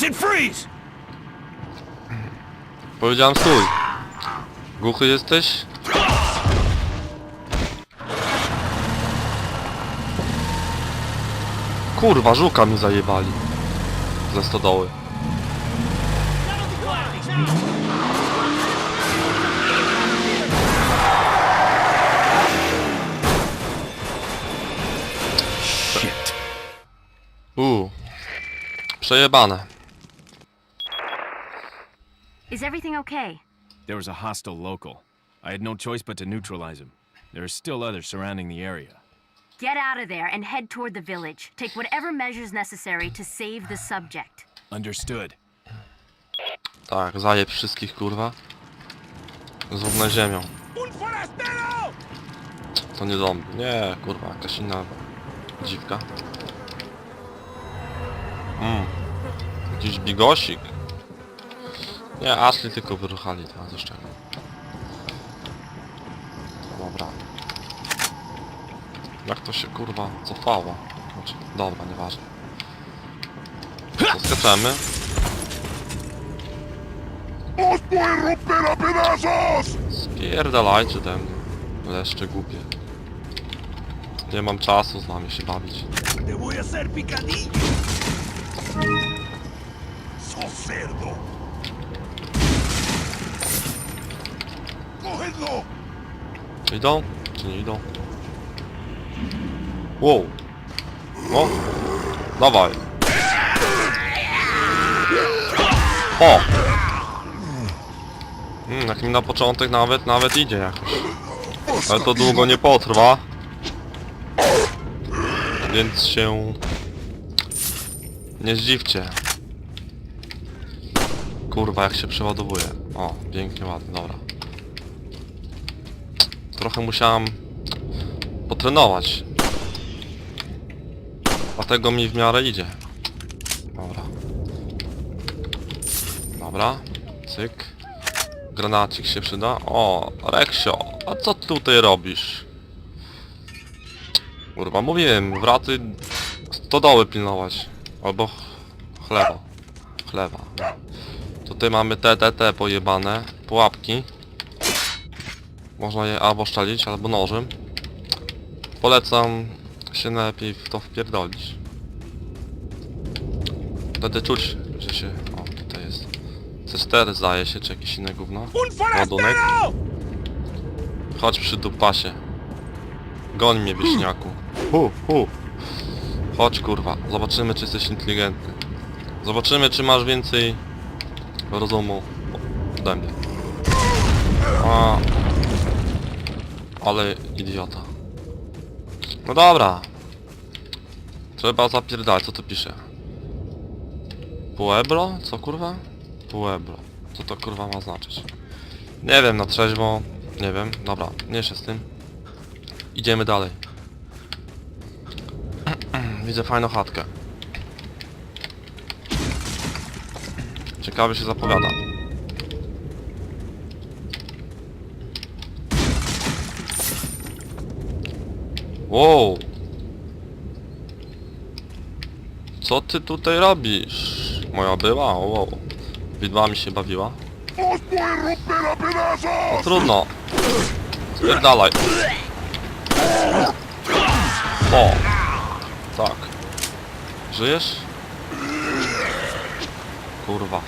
said freeze! Powiedziałem stój. Głuchy jesteś? Kurwa, żuka mi zajebali. Ze stodoły. Shit. Uuu. Przejebane. Is everything okay? There was a hostile local. I had no choice but to neutralize him. There are still others surrounding the area. Get out of there and head toward the village. Take whatever measures necessary to save the subject. Understood. Tak, zajeb wszystkich kurwa. Zrównę ziemią. Un forastero! To nie zombie. Nie, kurwa, jakaś inna dziwka. Mm. Jakiś bigosik. Nie, Ashley tylko wyruchali teraz jeszcze. Dobra. Jak to się kurwa cofało? Znaczy, dobra, nieważne. Zaskaczemy. Spierdalajcie mnie. Leszcze głupie. Nie mam czasu z wami się bawić. Te voy a hacer picadillo. ¡Sos cerdo! Idą? Czy nie idą? Wow. O! Dawaj. O! Mm, jak mi na początek nawet, nawet idzie jakoś. Ale to długo nie potrwa. Więc się... Nie zdziwcie. Kurwa, jak się przeładowuje. O, pięknie, ładnie, dobra. Trochę musiałam potrenować. Dlatego mi w miarę idzie. Dobra. Dobra. Cyk. Granacik się przyda. O, Reksio, a co ty tutaj robisz? Kurwa, mówiłem, wraty stodoły pilnować. Albo ch- chleba. Chleba. Tutaj mamy te, te, te pojebane. Pułapki. Można je albo szczelić, albo nożem. Polecam się lepiej w to wpierdolić. Wtedy czuć, że się... O, tutaj jest. C4 zdaje się, czy jakieś inne gówno. ¡Un Ładunek. Chodź przy dupasie. Goń mnie, wieśniaku. Hu, hu. Chodź kurwa, zobaczymy czy jesteś inteligentny. Zobaczymy czy masz więcej rozumu ode mnie. A, ale idiota. No dobra. Trzeba zapierdalać, co tu pisze? Pueblo? Co kurwa? Pueblo. Co to kurwa ma znaczyć? Nie wiem, na trzeźwo. Nie wiem, dobra, nie się z tym. Idziemy dalej. Widzę fajną chatkę. Ciekawie się zapowiada. Wow! Co ty tutaj robisz? Moja była? Wow. Widłami się bawiła? ¡Os puede romper a No trudno. Spierdalaj. O! Tak. Żyjesz? Kurwa.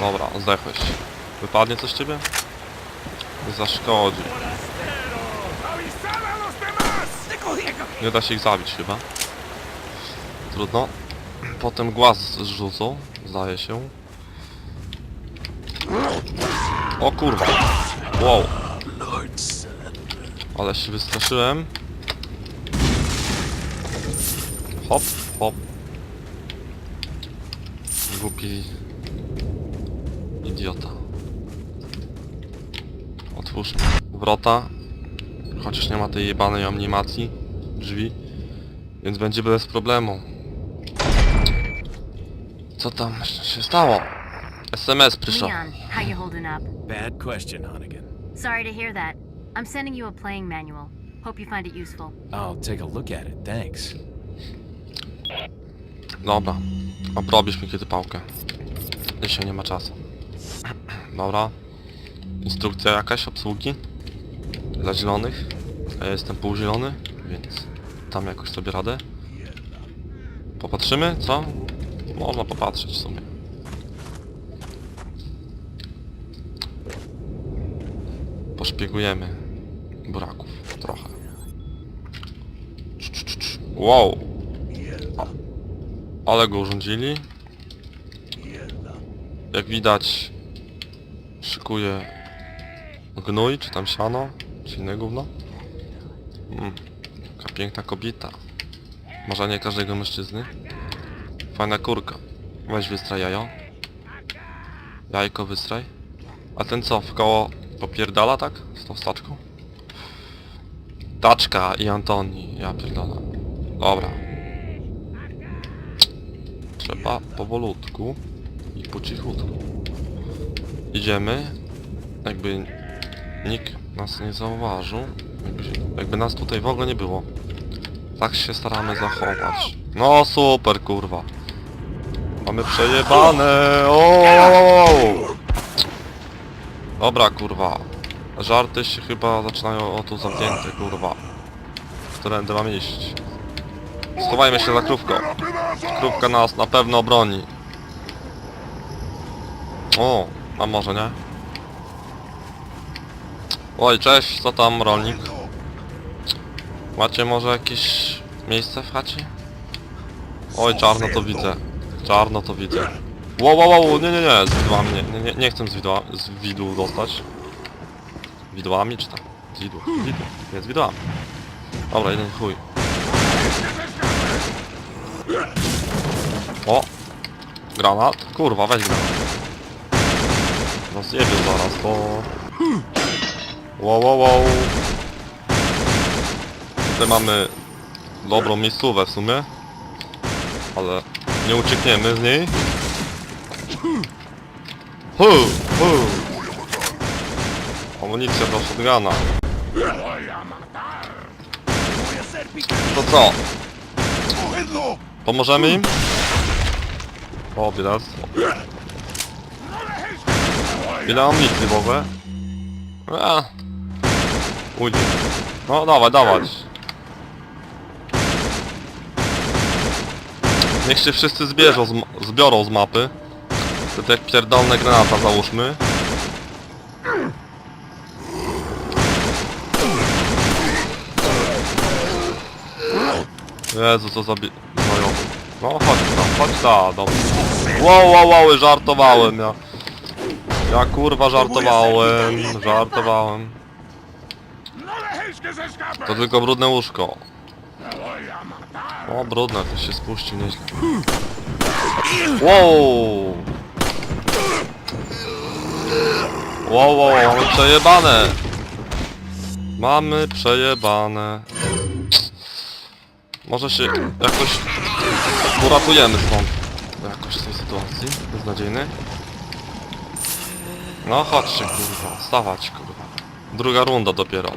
Dobra, zdechłeś. Wypadnie coś z ciebie? Nie zaszkodzi. Nie da się ich zabić chyba. Trudno. Potem głaz zrzucą, zdaje się. O kurwa. Wow. Ale się wystraszyłem. Hop, hop. Głupi idiota. Otwórz wrota. Chociaż nie ma tej jebanej animacji drzwi. Więc będzie bez problemu. Co tam się stało? SMS przyszło. Leon, how you holding up? Bad question, Hunnigan. Sorry to hear that. I'm sending you a playing manual. Hope you find it useful. I'll take a look at it, thanks. Dobra. Obrobisz mi kiedy pałkę. Dzisiaj nie ma czasu. Dobra. Instrukcja jakaś obsługi? Dla zielonych? A ja jestem półzielony, więc tam jakoś sobie radę. Popatrzymy, co? Można popatrzeć w sumie. Poszpiegujemy buraków trochę. Wow! Ale go urządzili. Jak widać szykuje gnój, czy tam siano, czy inne gówno. Mm, taka piękna kobieta. Nie każdego mężczyzny. Fajna kurka. Weź wystraj jajo. Jajko wystraj. A ten co, w koło popierdala tak? Z tą staczką? Taczka i Antoni, ja pierdolę. Dobra. Trzeba powolutku i po cichutku. Idziemy. Jakby nikt nas nie zauważył. Jakby, nas tutaj w ogóle nie było. Tak się staramy zachować. No super kurwa. Mamy przejebane. O! Dobra kurwa. Żarty się chyba zaczynają o tu zamknięte kurwa. Którędy mam iść? Schowajmy się za krówką. Krówka nas na pewno obroni. O, a może nie? Oj, cześć, co tam rolnik? Macie może jakieś miejsce w chacie? Oj, czarno to widzę. Czarno to widzę. Wow, wow, wow, nie, nie, nie, z widłami, nie, nie, nie, chcę z, widła, z widłu dostać. Widłami czy tam? Z widłu, widły, nie z widłami. Dobra, jeden chuj. O! Granat? Kurwa, weź granat. No zjebię zaraz, to... Wow, wow, wow. Tutaj mamy dobrą miejscówę w sumie. Ale nie uciekniemy z niej. Hu, hu. Amunicja do shotguna. To co? Pomożemy im? O, biedactwo. Ile amunicji w ogóle? No, dawaj, dawać. Niech się wszyscy zbierzą, z, zbiorą z mapy. To jak pierdolne granata załóżmy. Jezu, co za. No chodź tam, chodź tam, dobra. Wow, wow, wow, żartowałem ja. Ja kurwa żartowałem, żartowałem. To tylko brudne łóżko. O, brudne, to się spuścił nieźle. Wow! Wow, wow, mamy przejebane! Mamy przejebane. Może się jakoś uratujemy stąd. Jakoś z tej sytuacji beznadziejnej. No chodźcie kurwa, stawać kurwa. Druga runda dopiero.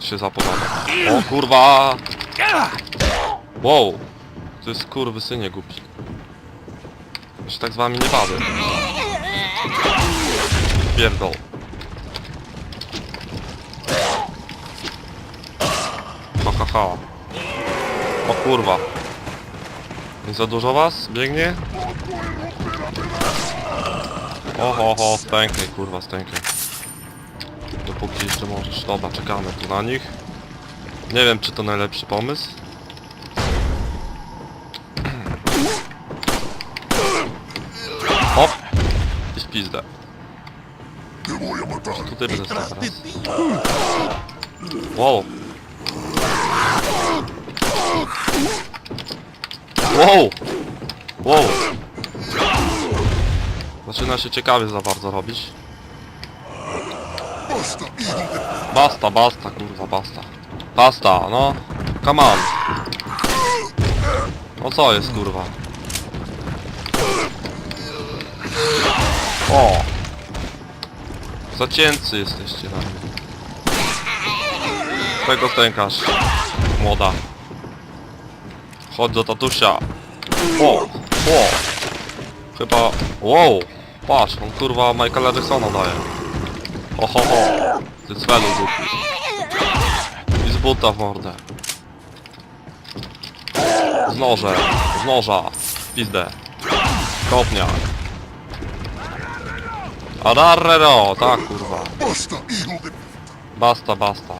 Się zapowiada. O kurwa! Wow! To jest kurwy synie głupi. Ja się tak z wami nie bawię. Pierdol. Ha ha ha. O kurwa. Nie za dużo was? Biegnie? Oho, ho, stękaj kurwa, stękaj. Dopóki jeszcze możesz. Dobra, czekamy tu na nich. Nie wiem czy to najlepszy pomysł. Hop! I w pizdę. Tutaj będę stał teraz. Wow! Wow! Wow! Zaczyna się ciekawie za bardzo robić. Basta, basta, kurwa, basta. Basta, no. Come on. No co jest, kurwa? O! Zacięcy jesteście na mnie. Czego stękasz, młoda? Chodź do tatusia. O! Ło. Chyba... Wow. Patrz, on kurwa Michaela Jacksona daje. Oho ho. Ty cwelu głupi. I z buta w mordę. Z noże. Z noża. W Pizdę. Kopniak. Ararrero, tak kurwa. Basta, basta.